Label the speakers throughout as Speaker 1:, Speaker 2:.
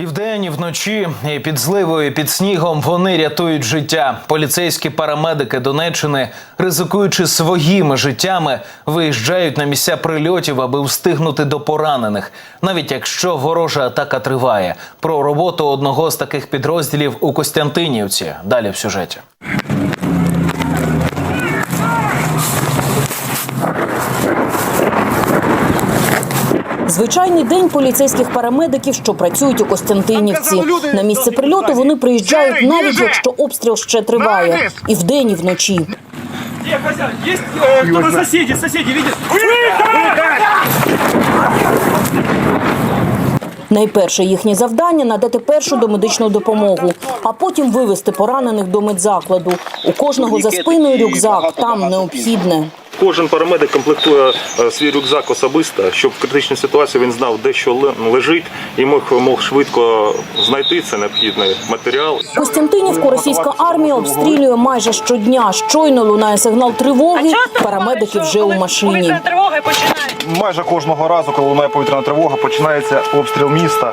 Speaker 1: І вдень, і вночі, і під зливою, і під снігом вони рятують життя. Поліцейські парамедики Донеччини, ризикуючи своїми життями, виїжджають на місця прильотів, аби встигнути до поранених, навіть якщо ворожа атака триває. Про роботу одного з таких підрозділів у Костянтинівці. Далі в сюжеті.
Speaker 2: Звичайний день поліцейських парамедиків, що працюють у Костянтинівці. На місце прильоту вони приїжджають навіть якщо обстріл ще триває, і вдень, і вночі. Найперше їхнє завдання надати першу домедичну допомогу, а потім вивезти поранених до медзакладу. У кожного за спиною рюкзак, там необхідне.
Speaker 3: Кожен парамедик комплектує е, свій рюкзак особисто, щоб в критичній ситуації він знав, де що ле- лежить, і мог, мог швидко знайти це необхідний матеріал.
Speaker 2: Костянтинівку російська армія обстрілює майже щодня. Щойно лунає сигнал тривоги. Парамедики вже у машині.
Speaker 4: Майже кожного разу, коли лунає повітряна тривога, починається обстріл міста.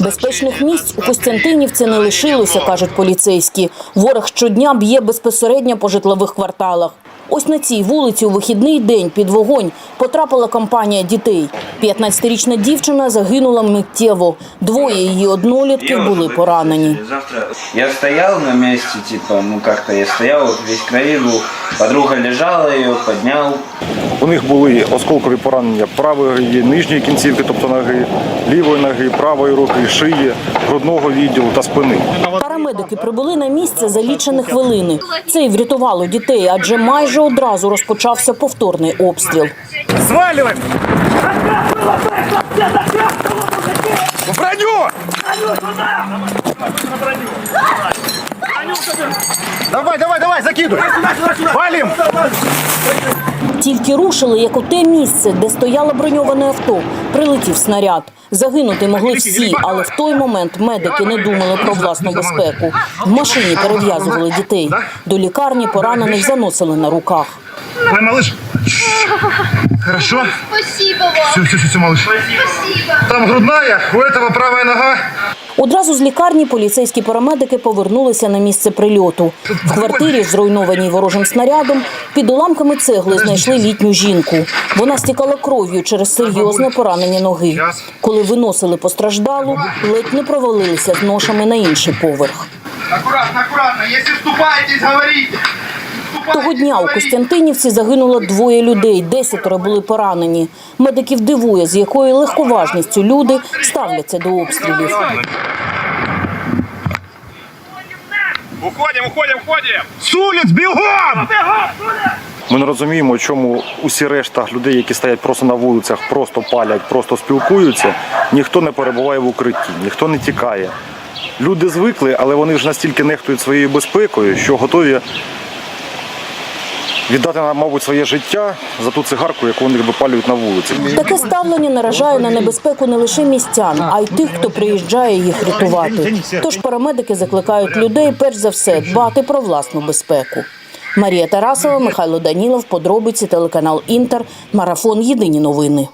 Speaker 2: Безпечних місць у Костянтинівці не лишилося, кажуть поліцейські. Ворог щодня б'є безпосередньо по житлових кварталах. Ось на цій вулиці у вихідний день під вогонь потрапила компанія дітей. 15-річна дівчина загинула миттєво. Двоє її однолітків були поранені.
Speaker 5: Завтра я стоял на месте, типа, ну как-то я стоял, вот весь в крови был. Подруга лежала, ее поднял.
Speaker 4: У них були осколкові поранення правої нижньої кінцівки, тобто ноги, лівої ноги, правої руки, шиї, грудного відділу та спини.
Speaker 2: Парамедики прибули на місце за лічені хвилини. Це й врятувало дітей, адже майже одразу розпочався повторний обстріл.
Speaker 6: Сваливаем!
Speaker 4: В броню! Давай, давай, давай, закидуй! Валим!
Speaker 2: Тільки рушили, як у те місце, де стояло броньоване авто, прилетів снаряд. Загинути могли всі, але в той момент медики не думали про власну безпеку. В машині перев'язували дітей. До лікарні поранених заносили на руках.
Speaker 4: Давай, малыш! Хорошо?
Speaker 7: Спасибо вам.
Speaker 4: Все, все, все, все, малыш.
Speaker 7: Спасибо.
Speaker 4: Там грудная, у этого правая нога.
Speaker 2: Одразу з лікарні поліцейські парамедики повернулися на місце прильоту. В квартирі, зруйнованій ворожим снарядом, під уламками цегли знайшли літню жінку. Вона стікала кров'ю через серйозне поранення ноги. Коли виносили постраждалу, ледь не провалилися з ношами на інший поверх.
Speaker 8: Аккуратно, аккуратно. Если вступаетесь, говорите.
Speaker 2: Того дня у Костянтинівці загинуло двоє людей, десятеро були поранені. Медиків дивує, з якою легковажністю люди ставляться до обстрілів.
Speaker 6: Уходим, уходим, уходим!
Speaker 4: З улиць, бігом! Ми не розуміємо, чому усі решта людей, які стоять просто на вулицях, просто палять, просто спілкуються, ніхто не перебуває в укритті, ніхто не тікає. Люди звикли, але вони ж настільки нехтують своєю безпекою, що готові віддати, мабуть, своє життя за ту цигарку, яку вони випалюють на вулиці.
Speaker 2: Таке ставлення наражає на небезпеку не лише містян, а й тих, хто приїжджає їх рятувати. Тож парамедики закликають людей перш за все дбати про власну безпеку. Марія Тарасова, Михайло Данілов, подробиці, телеканал Інтер, марафон Єдині новини.